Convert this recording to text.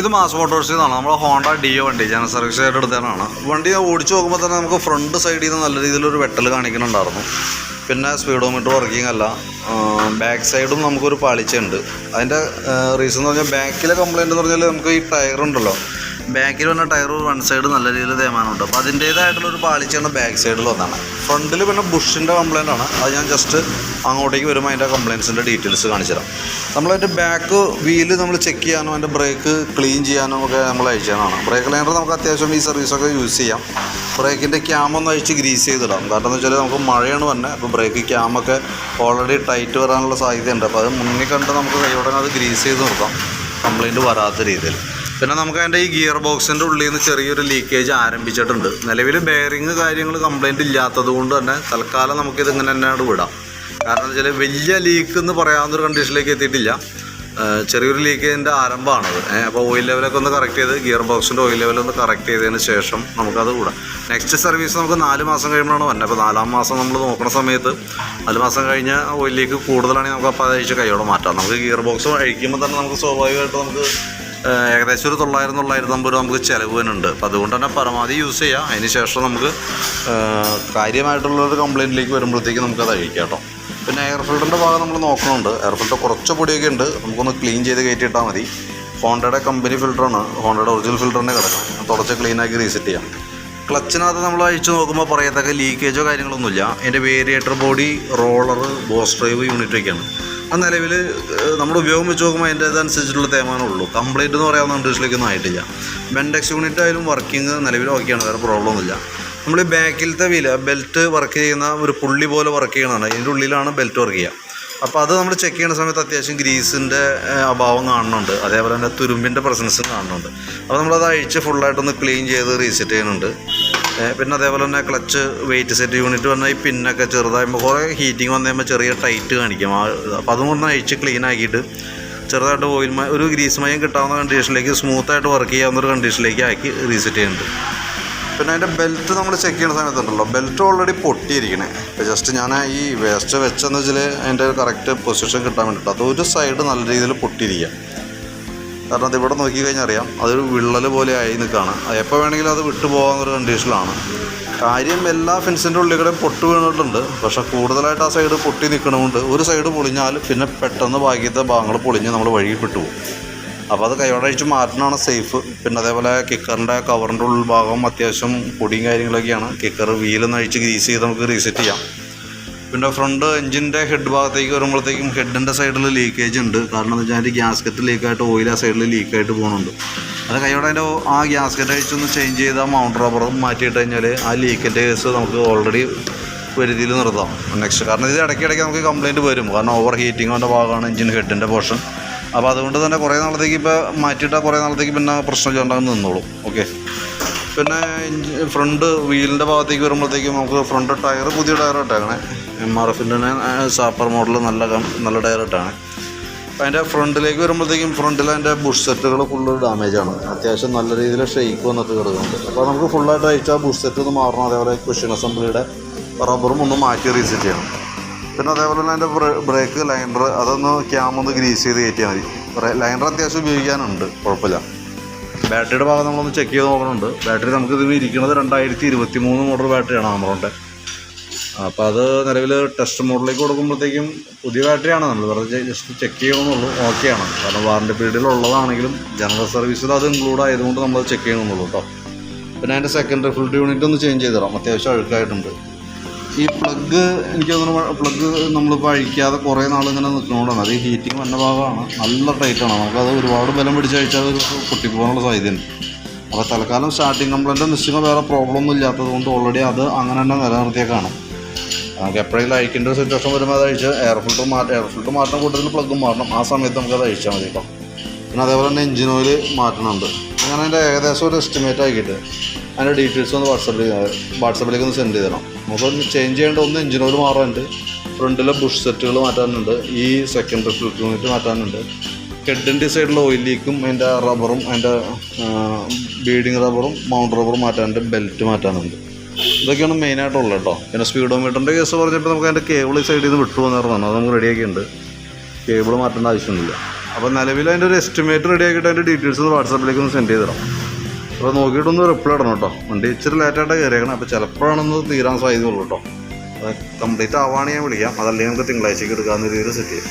ഇത് മാസ് മോട്ടോഴ്സിൽ നിന്നാണ് നമ്മുടെ ഹോണ്ട ഡിയോ വണ്ടി ജന സർവീസ് ആയിട്ട് എടുത്തതാണ്. വണ്ടി ഓടിച്ചു നോക്കുമ്പോൾ തന്നെ നമുക്ക് ഫ്രണ്ട് സൈഡിൽ നിന്ന് നല്ല രീതിയിലൊരു വെട്ടൽ കാണിക്കുന്നുണ്ടായിരുന്നു. പിന്നെ സ്പീഡോമീറ്റർ വർക്കിംഗ് അല്ല. ബാക്ക് സൈഡും നമുക്കൊരു പാളിച്ചുണ്ട് അതിന്റെ റീസൺ എന്ന് പറഞ്ഞാൽ ബാക്കിലെ കംപ്ലയിന്റ് എന്ന് പറഞ്ഞാൽ നമുക്ക് ഈ ടയർ ഉണ്ടല്ലോ. ബാക്കിൽ വന്ന ടയർ വൺ സൈഡ് നല്ല രീതിയിൽ തേമാനുണ്ട് അപ്പോൾ അതിന്റേതായിട്ടുള്ള ഒരു പാളിച്ചാണ് ബാക്ക് സൈഡിൽ വന്നതാണ്. ഫ്രണ്ടിൽ പിന്നെ ബുഷിന്റെ കംപ്ലൈന്റ് ആണ്. അത് ഞാൻ ജസ്റ്റ് അങ്ങോട്ടേക്ക് വരുമ്പോൾ അതിന്റെ കംപ്ലയിൻസിന്റെ ഡീറ്റെയിൽസ് കാണിച്ചു തരാം നമ്മളതിന്റെ ബാക്ക് വീൽ നമ്മൾ ചെക്ക് ചെയ്യാനോ അതിന്റെ ബ്രേക്ക് ക്ലീൻ ചെയ്യാനോ ഒക്കെ നമ്മൾ അയച്ചാണ് ബ്രേക്ക് ലൈനർ നമുക്ക് അത്യാവശ്യം ഈ സർവീസൊക്കെ യൂസ് ചെയ്യാം. ബ്രേക്കിന്റെ ക്യാം ഒന്ന് അഴിച്ച് ഗ്രീസ് ചെയ്തിടാം. കാരണം എന്ന് വെച്ചാൽ നമുക്ക് മഴയാണ് വന്നെ. അപ്പോൾ ബ്രേക്ക് ക്യാമൊക്കെ ഓൾറെഡി ടൈറ്റ് വരാനുള്ള സാധ്യതയുണ്ട്. അപ്പോൾ അത് മുന്നിൽ കണ്ട് നമുക്ക് കൈയോടെ അത് ഗ്രീസ് ചെയ്ത് നിർത്താം കംപ്ലൈന്റ് വരാത്ത രീതിയിൽ. പിന്നെ നമുക്ക് അതിന്റെ ഈ ഗിയർ ബോക്സിന്റെ ഉള്ളിൽ നിന്ന് ചെറിയൊരു ലീക്കേജ് ആരംഭിച്ചിട്ടുണ്ട്. നിലവിൽ ബെയറിങ് കാര്യങ്ങൾ കംപ്ലൈന്റ് ഇല്ലാത്തത് കൊണ്ട് തന്നെ തൽക്കാലം നമുക്കിത് ഇങ്ങനെ തന്നെയാണ് വിടാം. കാരണം വെച്ചാൽ വലിയ ലീക്ക് എന്ന് പറയാവുന്നൊരു കണ്ടീഷനിലേക്ക് എത്തിയിട്ടില്ല. ചെറിയൊരു ലീക്കേജിന്റെ ആരംഭമാണത് അപ്പോൾ ഓയിൽ ലെവലൊക്കെ ഒന്ന് കറക്റ്റ് ചെയ്ത് ഗിയർ ബോക്സിന്റെ ഓയിൽ ലെവൽ ഒന്ന് കറക്റ്റ് ചെയ്തതിന് ശേഷം നമുക്കത് കൂടാം നെക്സ്റ്റ് സർവീസ് നമുക്ക് നാല് മാസം കഴിയുമ്പോഴാണ് വന്നത് അപ്പോൾ നാലാം മാസം നമ്മൾ നോക്കുന്ന സമയത്ത് നാല് മാസം കഴിഞ്ഞ് ഓയിൽ ലീക്ക് കൂടുതലാണെങ്കിൽ നമുക്ക് അപ്പോൾ അത് അഴിച്ച് കൈയോടെ മാറ്റാം. നമുക്ക് ഗിയർ ബോക്സ് അഴിക്കുമ്പോൾ തന്നെ നമുക്ക് സ്വാഭാവികമായിട്ട് നമുക്ക് ഏകദേശം ഒരു തൊള്ളായിരം തൊള്ളായിരത്തി അമ്പത് രൂപ നമുക്ക് ചിലവ് വരുന്നുണ്ട്. അപ്പോൾ അതുകൊണ്ട് തന്നെ പരമാവധി യൂസ് ചെയ്യാം. അതിന് ശേഷം നമുക്ക് കാര്യമായിട്ടുള്ള കാര്യമായിട്ടുള്ളൊരു കംപ്ലയിന്റിലേക്ക് വരുമ്പോഴത്തേക്ക് നമുക്കത് അഴിക്കാം കേട്ടോ. പിന്നെ എയർ ഫിൽറ്ററിന്റെ ഭാഗം നമ്മൾ നോക്കണുണ്ട്. എയർ ഫിൽറ്റർ കുറച്ച് പൊടിയൊക്കെ ഉണ്ട്. നമുക്കൊന്ന് ക്ലീൻ ചെയ്ത് കയറ്റിയിട്ടാൽ മതി. ഹോണ്ടയുടെ കമ്പനി ഫിൽറ്ററാണ് ഹോണ്ടയുടെ ഒറിജിനൽ ഫിൽറ്ററിനെ കിടക്കണം. തുടച്ച് ക്ലീനാക്കി റീസെറ്റ് ചെയ്യാം. ക്ലച്ചിനകത്ത് നമ്മൾ അഴിച്ചു നോക്കുമ്പോൾ പറയത്തക്ക ലീക്കേജോ കാര്യങ്ങളൊന്നുമില്ല. അതിന്റെ variator body roller boss drive യൂണിറ്റൊക്കെയാണ് ആ നിലവിൽ നമ്മുടെ ഉപയോഗം വെച്ച് നോക്കുമ്പോൾ അതിന്റെ അനുസരിച്ചിട്ടുള്ള തേമാനേ ഉള്ളൂ. കംപ്ലീറ്റ് എന്ന് പറയാവുന്ന കണ്ടീഷനിലേക്കൊന്നും ആയിട്ടില്ല. ബെൻഡെക്സ് യൂണിറ്റ് ആയാലും വർക്കിംഗ് നിലവിൽ ഓക്കെയാണ് വേറെ പ്രോബ്ലം ഒന്നുമില്ല. നമ്മൾ ഈ ബാക്കിലത്തെ വീൽ ബെൽറ്റ് വർക്ക് ചെയ്യുന്ന ഒരു പുള്ളി പോലെ വർക്ക് ചെയ്യണതാണ്. അതിന്റെ ഉള്ളിലാണ് ബെൽറ്റ് വർക്ക് ചെയ്യുക. അപ്പോൾ അത് നമ്മൾ ചെക്ക് ചെയ്യുന്ന സമയത്ത് അത്യാവശ്യം ഗ്രീസിന്റെ അഭാവം കാണുന്നുണ്ട്. അതേപോലെ തന്നെ തുരുമ്പിന്റെ പ്രസൻസും കാണുന്നുണ്ട്. അപ്പോൾ നമ്മളത് അഴിച്ച് ഫുള്ളായിട്ടൊന്ന് ക്ലീൻ ചെയ്ത് റീസെറ്റ് ചെയ്യുന്നുണ്ട്. പിന്നെ അതേപോലെ തന്നെ ക്ലച്ച് വെയിറ്റ് സെറ്റ് യൂണിറ്റ് വന്നാൽ ഈ പിന്നൊക്കെ ചെറുതാകുമ്പോൾ കുറേ ഹീറ്റിംഗ് വന്നു കഴിയുമ്പോൾ ചെറിയ ടൈറ്റ് കാണിക്കും. ആ അപ്പോൾ അതും അഴിച്ച് ക്ലീൻ ആക്കിയിട്ട് ചെറുതായിട്ട് ഓയിൽ ഒരു ഗ്രീസ് മയം കിട്ടാവുന്ന കണ്ടീഷനിലേക്ക് സ്മൂത്തായിട്ട് വർക്ക് ചെയ്യാവുന്ന ഒരു കണ്ടീഷനിലേക്ക് ആക്കി റീസെറ്റ് ചെയ്യുന്നുണ്ട്. പിന്നെ അതിന്റെ ബെൽറ്റ് നമ്മൾ ചെക്ക് ചെയ്യുന്ന സമയത്തുണ്ടല്ലോ ബെൽറ്റ് ഓൾറെഡി പൊട്ടിയിരിക്കണേ. ഇപ്പോൾ ജസ്റ്റ് ഞാൻ ഈ വേസ്റ്റ് വെച്ചെന്ന് വെച്ചാൽ അതിന്റെ കറക്റ്റ് പൊസിഷൻ കിട്ടാൻ വേണ്ടിയിട്ട് ഒരു സൈഡ് നല്ല രീതിയിൽ പൊട്ടിയിരിക്കുക കാരണം അത് ഇവിടെ നോക്കിക്കഴിഞ്ഞാൽ അറിയാം. അതൊരു വിള്ളൽ പോലെ ആയി നിൽക്കുകയാണ് എപ്പോൾ വേണമെങ്കിലും അത് വിട്ടുപോകാവുന്ന ഒരു കണ്ടീഷനിലാണ് കാര്യം എല്ലാ ഫെൻസിന്റെ ഉള്ളിൽ പൊട്ട് വീണിട്ടുണ്ട്. പക്ഷേ കൂടുതലായിട്ട് ആ സൈഡ് പൊട്ടി നിൽക്കണമുണ്ട്. ഒരു സൈഡ് പൊളിഞ്ഞാൽ പിന്നെ പെട്ടെന്ന് ബാക്കിയത്തെ ഭാഗങ്ങൾ പൊളിഞ്ഞ് നമ്മൾ വഴിയിൽ വിട്ടുപോകും അപ്പോൾ അത് കൈയോടെ അഴിച്ച് മാറ്റണമാണ് സേഫ് പിന്നെ അതേപോലെ കിക്കറിന്റെ കവറിന്റെ ഉൾഭാഗം അത്യാവശ്യം പൊടിയും കാര്യങ്ങളൊക്കെയാണ്. കിക്കർ വീലൊന്ന് അഴിച്ച് ഗ്രീസ് ചെയ്ത് നമുക്ക് റീസെറ്റ് ചെയ്യാം. പിന്നെ ഫ്രണ്ട് എഞ്ചിന്റെ ഹെഡ് ഭാഗത്തേക്ക് വരുമ്പോഴത്തേക്കും ഹെഡിന്റെ സൈഡിൽ ലീക്കേജ് ഉണ്ട്. കാരണം എന്താ വെച്ചാൽ ഗ്യാസ്കറ്റ് ലീക്കായിട്ട് ഓയിൽ ആ സൈഡിൽ ലീക്കായിട്ട് പോകുന്നുണ്ട് അത് കൈയോടെ അതിന്റെ ആ ഗ്യാസ്കറ്റ് അഴിച്ചൊന്ന് ചേഞ്ച് ചെയ്ത് ആ മൗണ്ട് റബ്ബർ മാറ്റിയിട്ട് കഴിഞ്ഞാൽ ആ ലീക്കിന്റെ കേസ് നമുക്ക് ഓൾറെഡി പരിധിയിൽ നിർത്താം. നെക്സ്റ്റ് കാരണം ഇത് ഇടയ്ക്കിടയ്ക്ക് നമുക്ക് കംപ്ലയിന്റ് വരും. കാരണം ഓവർ ഹീറ്റിങ്ങിന്റെ ഭാഗമാണ് എഞ്ചിൻ ഹെഡിന്റെ പോർഷൻ അപ്പോൾ അതുകൊണ്ട് തന്നെ കുറേ നാളത്തേക്ക് ഇപ്പോൾ മാറ്റിയിട്ടാൽ കുറേ നാളത്തേക്ക് പിന്നെ പ്രശ്നം പ്രശ്നമില്ലാണ്ടാകും നിന്നോളും. ഓക്കെ പിന്നെ ഫ്രണ്ട് വീലിന്റെ ഭാഗത്തേക്ക് വരുമ്പോഴത്തേക്കും നമുക്ക് ഫ്രണ്ട് ടയർ പുതിയ ടയർ ഇട്ടേക്കണേ. എം ആർ എഫിന്റെ തന്നെ സാപ്പർ മോഡൽ നല്ല നല്ല ടയർ ഇട്ടാണ്. അതിന്റെ ഫ്രണ്ടിലേക്ക് വരുമ്പോഴത്തേക്കും ഫ്രണ്ടിൽ അതിന്റെ ബുഷ് സെറ്റുകൾ ഫുള്ള് ഡാമേജ് ആണ്. അത്യാവശ്യം നല്ല രീതിയിൽ ഷെയ്ക്ക് വന്നിട്ട് കിടക്കുന്നുണ്ട്. അപ്പോൾ നമുക്ക് ഫുള്ളായിട്ട് അയച്ചാൽ ബുഷ് സെറ്റ് ഒന്ന് മാറണം. അതേപോലെ ക്വസ്റ്റ്യൻ അസംബ്ലിയുടെ റബ്ബറും ഒന്ന് മാറ്റി റീസെറ്റ് ചെയ്യണം. പിന്നെ അതേപോലെ തന്നെ അതിന്റെ ബ്രേക്ക് ലൈനർ അതൊന്ന് ക്യാമൊന്ന് ഗ്രീസ് ചെയ്ത് കയറ്റിയാൽ മതി. ലൈനർ അത്യാവശ്യം ഉപയോഗിക്കാനുണ്ട്. കുഴപ്പമില്ല. ബാറ്ററിയുടെ ഭാഗം നമ്മളൊന്ന് ചെക്ക് ചെയ്ത് നോക്കണുണ്ട്. ബാറ്ററി നമുക്ക് ഇതിൽ ഇരിക്കുന്നത് രണ്ടായിരത്തി ഇരുപത്തി മൂന്ന് മോഡൽ ബാറ്ററിയാണ് ആമറോന്റെ അപ്പോൾ അത് നിലവിൽ ടെസ്റ്റ് മോഡലിലേക്ക് കൊടുക്കുമ്പോഴത്തേക്കും പുതിയ ബാറ്ററിയാണ് നമ്മൾ വെറുതെ ജസ്റ്റ് ചെക്ക് ചെയ്യണമെന്നുള്ളൂ. ഓക്കെയാണ് കാരണം വാറണ്ടി പീരീഡിലുള്ളതാണെങ്കിലും ജനറൽ സർവീസിൽ അത് ഇൻക്ലൂഡ് ആയതുകൊണ്ട് നമ്മൾ ചെക്ക് ചെയ്യണമെന്നുള്ളൂ കേട്ടോ പിന്നെ അതിന്റെ സെക്കൻഡറി ഫിൽഡ് യൂണിറ്റ് ഒന്ന് ചേഞ്ച് ചെയ്ത് തരാം. അത്യാവശ്യം അഴുക്കായിട്ടുണ്ട്. ഈ പ്ലഗ് എനിക്ക് തോന്നുന്നു പ്ലഗ് നമ്മളിപ്പോൾ അഴിക്കാതെ കുറേ നാൾ ഇങ്ങനെ നിൽക്കുന്നതുകൊണ്ടാണ് അത് ഹീറ്റിംഗ് വന്ന ഭാഗമാണ്. നല്ല ടൈറ്റാണ് നമുക്കത് ഒരുപാട് ബലം പിടിച്ച് അഴിച്ചാൽ അത് പൊട്ടിപ്പോകാനുള്ള സാധ്യതയുണ്ട്. അപ്പോൾ തൽക്കാലം സ്റ്റാർട്ടിങ് കംപ്ലൈന്റ് നിശ്ചിത വേറെ പ്രോബ്ലം ഒന്നും ഇല്ലാത്തത് കൊണ്ട് ഓൾറെഡി അത് അങ്ങനെ തന്നെ നിലനിർത്തിയേക്കാണ്. നമുക്ക് എപ്പോഴെങ്കിലും അഴിക്കേണ്ട ഒരു സിറ്റുവേഷൻ വരുമ്പോൾ അത് അഴിച്ച് എയർ ഫിൽറ്റർ മാറ്റം എയർ ഫിൽറ്റർ മാറ്റം കൂട്ടത്തിൽ പ്ലഗും മാറണം. ആ സമയത്ത് നമുക്ക് അത് അഴിച്ചാൽ മതി കേട്ടോ പിന്നെ അതേപോലെ തന്നെ എഞ്ചിൻ ഓയിൽ മാറ്റണമുണ്ട് അങ്ങനെ അതിന്റെ ഏകദേശം ഒരു എസ്റ്റിമേറ്റ് ആക്കിയിട്ട് അതിന്റെ ഡീറ്റെയിൽസ് ഒന്ന് വാട്സപ്പിൽ വാട്സപ്പിലേക്ക് ഒന്ന് സെൻഡ് ചെയ്ത് നമുക്ക് ചേഞ്ച് ചെയ്യേണ്ട ഒന്ന് എഞ്ചിൻ മാറാനുണ്ട്. ഫ്രണ്ടിലെ ബുഷ് സെറ്റുകൾ മാറ്റാനുണ്ട്. ഈ സെക്കൻഡറി ഫിൽറ്റർ യൂണിറ്റ് മാറ്റാനുണ്ട്. ഹെഡിന്റെ സൈഡിലെ ഓയിൽ ലീക്കും അതിന്റെ റബ്ബറും അതിന്റെ ബീഡിങ് റബ്ബറും മൗണ്ട് റബ്ബറും മാറ്റാനുണ്ട്. ബെൽറ്റ് മാറ്റാനുണ്ട്. ഇതൊക്കെയാണ് മെയിനായിട്ടുള്ളത് കേട്ടോ പിന്നെ സ്പീഡോമീറ്ററിന്റെ കേസ് പറഞ്ഞപ്പോൾ നമുക്ക് അതിന്റെ കേബിൾ സൈഡിൽ നിന്ന് വിട്ടു വന്നിരുന്നു അത് നമുക്ക് റെഡിയാക്കിയിട്ടുണ്ട് കേബിൾ മാറ്റേണ്ട ആവശ്യമൊന്നുമില്ല. അപ്പോൾ നിലവിൽ അതിന്റെ ഒരു എസ്റ്റിമേറ്റ് റെഡി ആക്കിയിട്ട് അതിന്റെ ഡീറ്റെയിൽസ് വാട്സാപ്പിലേക്ക് ഒന്ന് സെൻഡ് ചെയ്തിടാം അപ്പോൾ നോക്കിയിട്ടൊന്ന് റിപ്ലൈ ഇടണം കേട്ടോ വണ്ടി ഇച്ചിരി ലേറ്റായിട്ട് കയറിയേക്കണം അപ്പോൾ ചിലപ്പോഴാണെന്ന് തീരാൻ സാധ്യതയുള്ളൂ കേട്ടോ അത് കംപ്ലീറ്റ് ആവാണ് ഞാൻ വിളിക്കാം. അതല്ലെങ്കിൽ നമുക്ക് തിങ്കളാഴ്ചക്ക് എടുക്കാവുന്ന രീതിയിൽ സെറ്റ് ചെയ്യും.